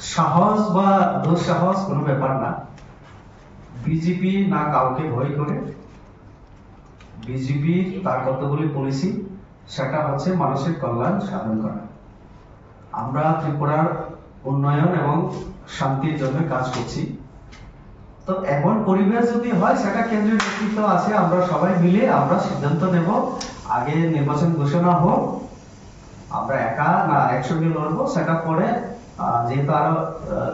সাহস বা দুঃসাহস কোনো ব্যাপার না। বিজেপি না কাউকে ভয় করে। বিজেপি তার কতগুলি পলিসি সেটা হচ্ছে মানুষের কল্যাণ সাধন করা। আমরা ত্রিপুরার উন্নয়ন এবং শান্তির জন্য কাজ করছি। তো এমন পরিবেশ যদি হয়, সেটা কেন্দ্রীয় নেতৃত্ব আছে, আমরা সবাই মিলে আমরা সিদ্ধান্ত নেব। আগে নির্বাচন ঘোষণা হোক, আমরা একা না একসঙ্গে লড়বো, সেটা পরে যেহেতু আরও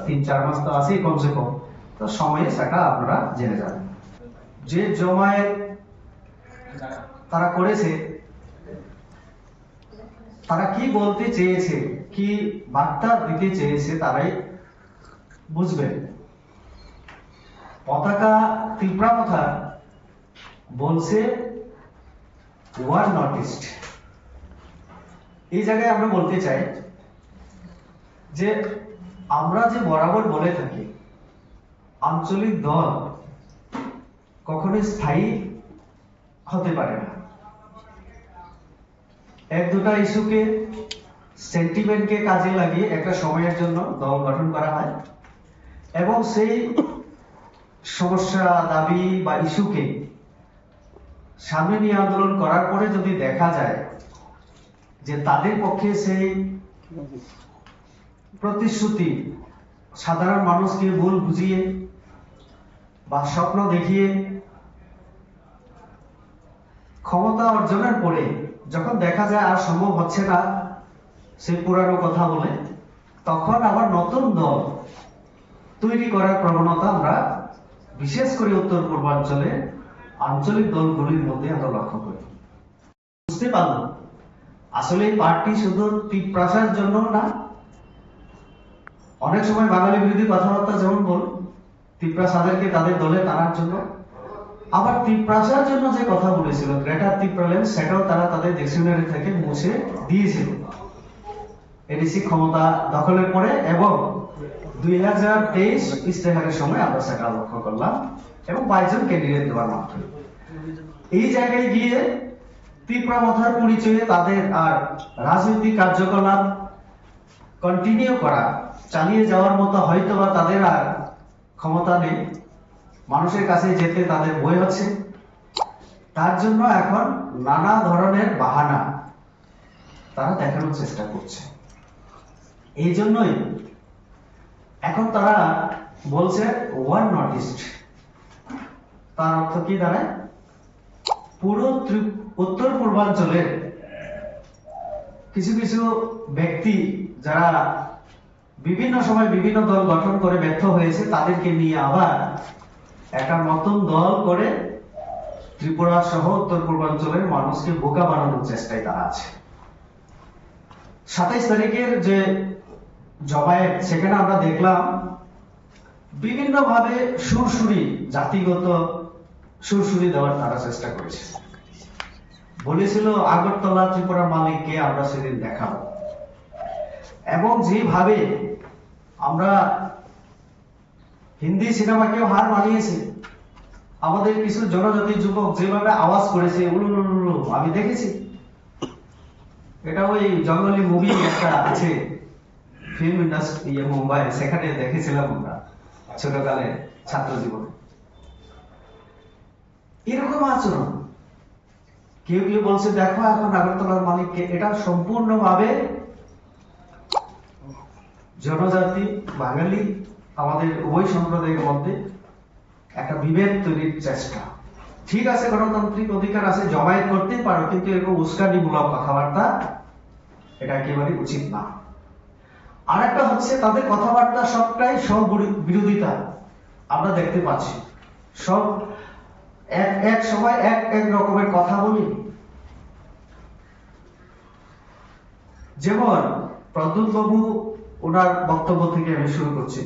তিন, চার মাস তো আছেই কমসে কম, তো সময়ে সেটা আপনারা জেনে যাবেন যে জমায়েত তারা করেছে, তারা কি বলতে চেয়েছে, কি বার্তা দিতে চেয়েছে তারাই বুঝবে পতাকা ত্রিপুরা কথা বলছে ওয়ান নর্থ ইস্ট এই জায়গায় আমরা বলতে চাই যে আমরা যে বরাবর বলে থাকি, আঞ্চলিক দল কখনোই স্থায়ী হতে পারে না। এক দুটা ইস্যুকে, সেন্টিমেন্টকে কাজে লাগিয়ে একটা সময়ের জন্য দল গঠন করা হয় এবং সেই সমস্যা, দাবি বা ইস্যুকে সামনে নিয়ে আন্দোলন করার পরে যদি দেখা যায় যে তাদের পক্ষে সেই প্রতিশ্রুতি। সাধারণ মানুষকে ভুল বুঝিয়ে বা স্বপ্ন দেখিয়ে ক্ষমতা অর্জনের পরে যখন দেখা যায় আর সম্ভব হচ্ছে না সেই পুরানো কথা বলে, তখন আবার নতুন দল তৈরি করার প্রবণতা আমরা বিশেষ করে উত্তর পূর্বাঞ্চলে আঞ্চলিক দলগুলির মধ্যে আমরা লক্ষ্য করি। বুঝতে পারলাম? আসলে এই পার্টি শুধু তীব্রাসার জন্য না অনেক সময় বাঙালি বিরোধী কথাবার্তা যেমন বল তিপ্রাসাদেরকে তাদের দলে টানার জন্য। আবার তিপ্রাসার জন্য যে কথা বলেছিল, গ্রেটার তিপ্রালেন্ড সেটাও তারা তাদের ডিকশনারি থেকে মুছে দিয়েছিল। এডিসি ক্ষমতা দখলের পরে এবং দুই হাজার তেইশ ইস্তেহারের সময় আমরা সেটা লক্ষ্য করলাম এবং বাইশজন ক্যান্ডিডেট দেওয়ার মাধ্যমে এই জায়গায় গিয়ে ত্রিপুরা মথার পরিচয়ে তাদের আর রাজনৈতিক কার্যকলাপ কন্টিনিউ করা চালিয়ে যাওয়ার মতো হয়তো বা তাদের আর ক্ষমতা নেই। মানুষের কাছে যেতে তাদের বই হচ্ছে তার জন্য এখন নানা ধরনের বাহানা তারা দেখানোর চেষ্টা করছে। এই জন্যই এখন তারা বলছে ওয়ান নর্থ ইস্ট তার অর্থ কি দাঁড়ায়? পুরো উত্তর পূর্বাঞ্চলের কিছু কিছু ব্যক্তি যারা বিভিন্ন সময় বিভিন্ন দল গঠন করে ব্যর্থ হয়েছে, তাদেরকে নিয়ে আবার একটা নতুন দল করে ত্রিপুরা সহ উত্তর পূর্বাঞ্চলের মানুষকে বোকা বানানোর চেষ্টায় তারা আছে। সাতাইশ তারিখের যে জমায়েত, সেখানে আমরা দেখলাম বিভিন্ন ভাবে সুরসুরি জাতিগত সুরসুরি দেওয়ার তারা চেষ্টা করেছে। বলেছিল আগরতলা ত্রিপুরা মালিককে আমরা সেদিন দেখাবো। এবং যেভাবে আমরা হিন্দি সিনেমাকেও হার মানিয়েছি, আমাদের কিছু জনজাতি যুবক যেভাবে আওয়াজ করেছে আমি দেখেছি। এটা ওই জঙ্গলি মুভি একটা আছে ফিল্ম ইন্ডাস্ট্রি মুম্বাই, সেখানে দেখেছিলাম আমরা ছোটকালে ছাত্র জীবনে। এরকম আচরণ। কেউ কেউ বলছে, দেখো এখন আগরতলার মালিককে। এটা সম্পূর্ণভাবে জনজাতি, বাঙালি, আমাদের উভয় সম্প্রদায়ের মধ্যে একটা বিভেদ তৈরির চেষ্টা। ঠিক আছে, গণতান্ত্রিক অধিকার আছে, জমায়েত করতেই পারো, কিন্তু এরকম উস্কানিমূলক কথাবার্তা এটা একেবারে উচিত না। আর একটা হচ্ছে, তাদের কথাবার্তা সবটাই সব বিরোধিতা আমরা দেখতে পাচ্ছি, সব এক এক সময় এক এক রকমের কথা বলি। যেমন প্রদ্যুৎ বাবু ওনার বক্তব্য থেকে আমি শুরু করছি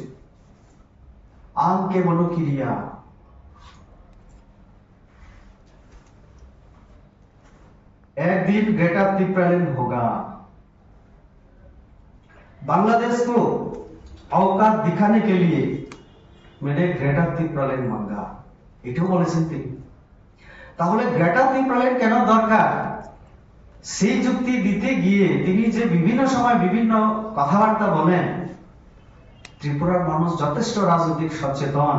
আনকে মনোক্রিয়া एक दिन ग्रेटर तिप्रालिन होगा बांग्लादेश को औकात दिखाने के लिए मैंने ग्रेटर तिप्रालिन मांगा এটাও বলেছেন তিনি তাহলে গ্রেটার তিপ্রালিন কেন দরকার সেই যুক্তি দিতে গিয়ে তিনি যে বিভিন্ন সময় বিভিন্ন কথাবার্তা বলেন, ত্রিপুরার মানুষ যথেষ্ট রাজনৈতিক সচেতন।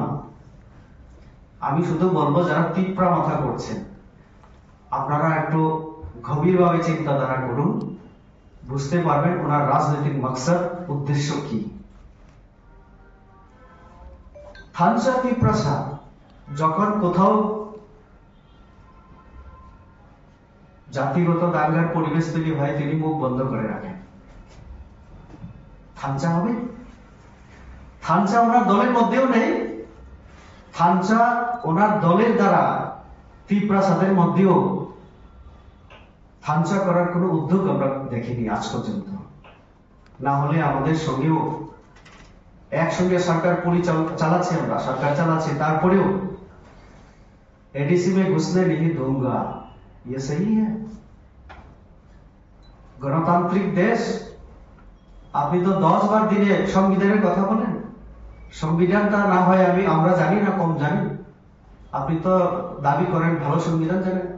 আমি শুধু বলব যারা তিপ্রা মাথা করছেন, আপনারা একটু গভীরভাবে চিন্তাধারা করুন। বুঝতে পারবেন ওনার রাজনৈতিক মাকসাদ, উদ্দেশ্য কি। থানসা তিপ্রাসা যখন কোথাও জাতিগত দাঙ্গার পরিবেশ তৈরি হয়, তিনি মুখ বন্ধ করে রাখেন। থানচা হবে? থানচা ওনার দলের মধ্যেও নেই। থানচা ওনার দলের দ্বারা তীব্রাসাদের মধ্যেও থানচা করার কোনো উদ্যোগ আমরা দেখিনি আজ পর্যন্ত। না হলে আমাদের সঙ্গেও একসঙ্গে সরকার পরিচালনা চালাচ্ছে আমরা, সরকার চালাচ্ছে। তারপরেও এডিসি মে ঘুষলে নিহি দুঙ্গা ये सही है গণতান্ত্রিক দেশ আপনি তো দশ বার দিনে সংবিধানের কথা বলেন সংবিধানটা না হয় আমি আমরা জানি না কম জানি আপনি তো দাবি করেন ভালো সংবিধান জানেন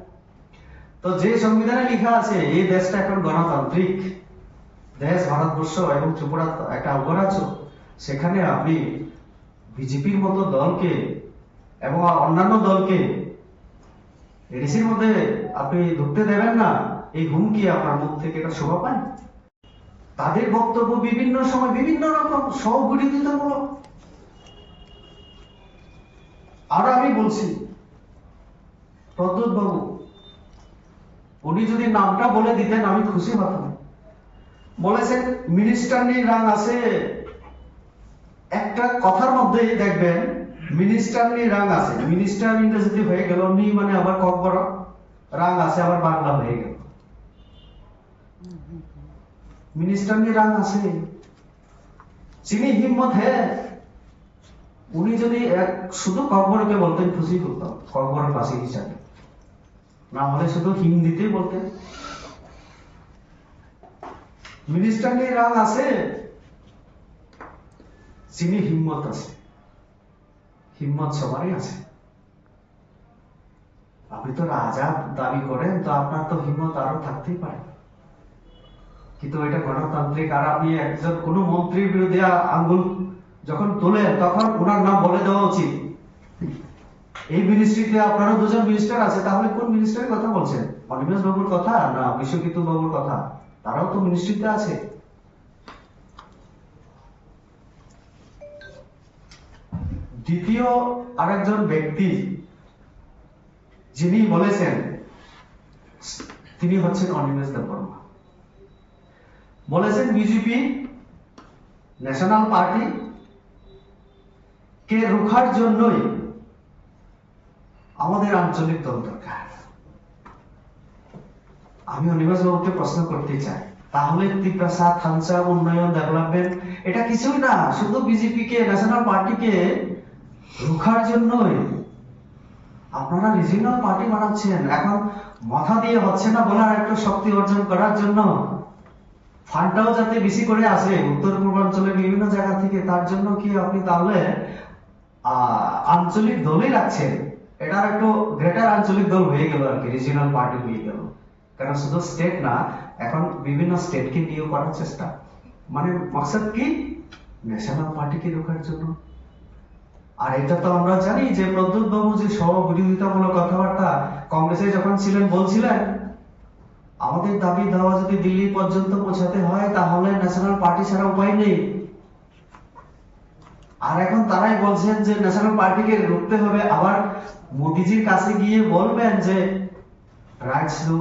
তো যে সংবিধানে লেখা আছে এই দেশটা এখন গণতান্ত্রিক দেশ ভারতবর্ষ এবং ত্রিপুরা একটা অঙ্গরাজ্য সেখানে আপনি বিজেপির মতো দলকে এবং অন্যান্য দলকে এডিসির মধ্যে আপনি ঢুকতে দেবেন না। এই হুমকি আপনার মুখ থেকে এটা শোভা পায়। তাদের বক্তব্য বিভিন্ন সময় বিভিন্ন রকম স্ববিরোধিতামূলক আর আমি বলছি প্রদ্যুৎ বাবু উনি যদি নামটা বলে দিতেন, আমি খুশি হতাম। বলেছেন, মিনিস্টার নিয়ে রান আছে। একটা কথার মধ্যে দেখবেন মিনিস্টার নিয়ে রাং আছে। মিনিস্টার হয়ে গেল নি মানে আবার কক বড় রাং আছে, আবার বাংলা হয়ে গেল। মিনিস্টার নিয়ে রাং আছে। চিনি হিম্মত হে, উনি যদি এক, শুধু বলতেন, খুশি হতাম ককবর পাশে হিসাবে। না হলে শুধু হিন্দিতেই বলতেন। মিনিস্টার নিয়ে রাং আছে চিনি হিম্মত আছে। হিম্মত সবারই আছে। আপনি তো রাজা, দাবি করেন, তো আপনার তো হিম্মত আরও থাকতেই পারে। কিন্তু এটা গণতান্ত্রিক, আর আপনি একজন, কোন মন্ত্রীর বিরুদ্ধে আঙ্গুল যখন তোলেন, তখন ওনার নাম বলে দেওয়া উচিত। এই মিনিস্ট্রিতে আপনারও দুজন মিনিস্টার আছে, তাহলে কোন মিনিস্টারের কথা বলছেন? অনিমেষ বাবুর কথা না বিশ্বকিত বাবুর কথা? তারাও তো মিনিস্ট্রিতে আছে। দ্বিতীয় আরেকজন ব্যক্তি যিনি বলেছেন, তিনি হচ্ছেন অনিমেষ দেববর্মা। বলেছেন বিজেপি, ন্যাশনাল পার্টি কে রুখার জন্যই আমাদের আঞ্চলিক দল দরকার। আমি অনিবাস বাবুকে প্রশ্ন করতে চাই, তাহলে ত্রিপ্রাসা থানসা উন্নয়ন, ডেভেলপমেন্ট, এটা কিছুই না, শুধু বিজেপি কে, ন্যাশনাল পার্টিকে রুখার জন্যই। আপনারা রিজিনাল পার্টি বানাচ্ছেন। এখন মাথা দিয়ে হচ্ছে না বলে আর একটু শক্তি অর্জন করার জন্য। ফান্ডটাও যাতে বেশি করে আসে উত্তর পূর্বাঞ্চলের বিভিন্ন জায়গা থেকে, তার জন্য কি আপনি তাহলে আঞ্চলিক দলই রাখছেন? এটার একটু গ্রেটার আঞ্চলিক দল হয়ে গেল আর কি রিজিনাল পার্টি হয়ে গেল। কারণ শুধু স্টেট না, এখন বিভিন্ন স্টেটকে নিয়ে করার চেষ্টা। মানে মকসদ কি? ন্যাশনাল পার্টিকে ঢোকার জন্য। আর এটা তো আমরা জানি যে প্রদ্যুৎ বাবু যে সহবিরোধিতামূলক কথাবার্তা কংগ্রেসে যখন ছিলেন বলছিলেন, আমাদের দাবি দাওয়া যদি দিল্লি পর্যন্ত পৌঁছাতে হয়, তাহলে ন্যাশনাল পার্টি ছাড়া উপায় নেই। আর এখন তারাই বলছেন যে ন্যাশনাল পার্টিকে রুখতে হবে। আবার মোদিজির কাছে গিয়ে বলবেন যে, রাইটস দো,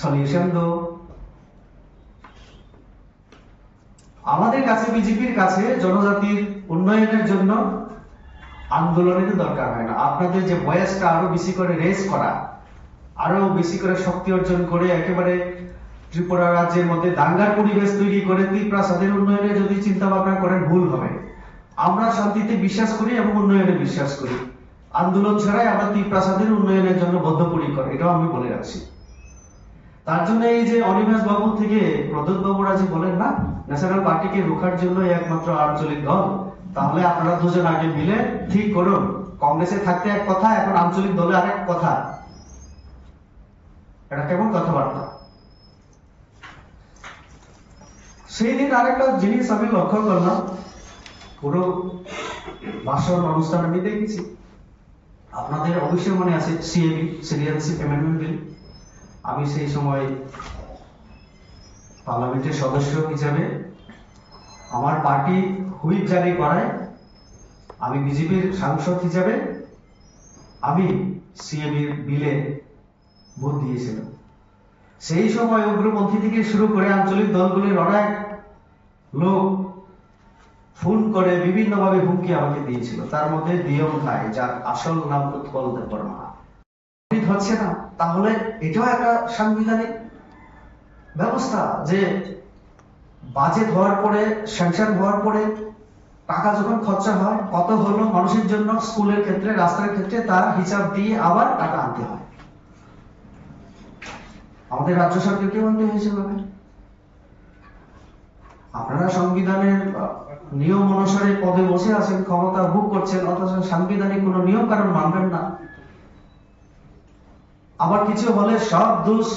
সলিউশন দো। আমাদের কাছে, বিজেপির কাছে জনজাতির উন্নয়নের জন্য আন্দোলনের দরকার হয় না। আপনাদের যে বয়সটা আরও বেশি করে রেস করা, আরও বেশি করে শক্তি অর্জন করে একেবারে ত্রিপুরা রাজ্যের মধ্যে দাঙ্গার পরিবেশ তৈরি করে ত্রিপ্রাসাদের উন্নয়নে যদি চিন্তা ভাবনা করেন, ভুল হবে। আমরা শান্তিতে বিশ্বাস করি এবং উন্নয়নে বিশ্বাস করি। আন্দোলন ছাড়াই আমরা ত্রিপ্রাসাদের উন্নয়নের জন্য বদ্ধপরিকর, এটাও আমি বলে রাখছি। তার জন্য এই যে অনিমেষ বাবু থেকে প্রদ্যোৎ বাবুরা যে বলেন না ন্যাশনাল পার্টিকে রোখার জন্য একমাত্র আঞ্চলিক দল তাহলে আপনারা দুজন আগে মিলে ঠিক করুন। কংগ্রেসে থাকতে এক কথা, এখন আঞ্চলিক দলে আরেক কথা। এটা কেমন কথাবার্তা? সেই দিন আরেকটা জিনিস আমি লক্ষ্য করলাম। পুরো ভাষণ অনুষ্ঠান আমি দেখেছি। আপনাদের অবশ্যই মনে আছে সিএবি সিটিজেনশিপ অ্যামেন্ডমেন্ট বিল আমি সেই সময় পার্লামেন্টের সদস্য হিসাবে আমার পার্টি হুইপ জারি করায় আমি বিজেপির সাংসদ হিসেবে আমি সিএবির বিলে ভোট দিয়েছিলাম। সেই সময় উগ্রপন্থী থেকে শুরু করে আঞ্চলিক দলগুলির অনেক লোক ফোন করে বিভিন্নভাবে হুমকি আমাকে দিয়েছিল। তার মধ্যে দিয়ম খাই যার আসল নাম উৎপল দেববর্মা হচ্ছে না? তাহলে এটাও একটা সাংবিধানিক ব্যবস্থা যে বাজেট হওয়ার পরে স্যাংশন হওয়ার পরে টাকা যখন খরচা হয়, কত হলো মানুষের জন্য, স্কুলের ক্ষেত্রে, রাস্তার ক্ষেত্রে, তার হিসাব দিয়ে আবার টাকা আনতে হয়। আমাদের রাজ্য সরকারকে আনতে হয়েছে ভাবে? আপনারা সংবিধানের নিয়ম অনুসারে পদে বসে আছেন, ক্ষমতা ভোগ করছেন, অথচ সাংবিধানিক কোনো নিয়ম কারণ মানবেন না। আবার কিছু হলে সব দোষ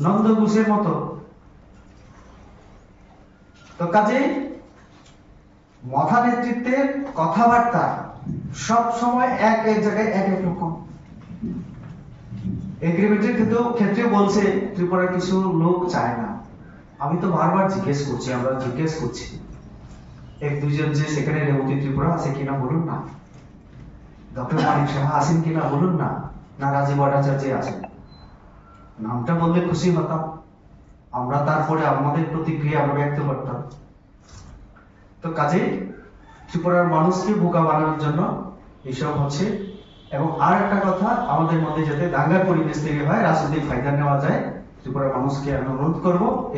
নন্দ ঘোষের মতো। তো কাজে মথা নেতৃত্বের কথাবার্তা সব সময় এক এক জায়গায় এক এক রকম। এগ্রিমেন্টের ক্ষেত্রেও ক্ষেত্রে বলছে, ত্রিপুরার কিছু লোক চায় না। আমি তো বারবার জিজ্ঞেস করছি, আমরা জিজ্ঞেস করছি। এক দুজন যে সেখানে রেবতী ত্রিপুরা আছে কিনা বলুন না। ডক্টর মানিক সাহা আছেন কিনা বলুন না। না, রাজীব ভট্টাচার্য আছেন। নামটা বললে খুশি হতাম। আমরা তারপরে আমাদের প্রতিক্রিয়া আমরা ব্যক্ত করতাম। তো কাজে ত্রিপুরার মানুষকে বোকা বানানোর জন্য এইসব হচ্ছে। এবং আর একটা কথা, আমাদের মধ্যে যাতে দাঙ্গার পরিবেশ তৈরি হয়, রাজনৈতিক ফায়দা নেওয়া যায়, ত্রিপুরার মানুষকে আমি অনুরোধ করব।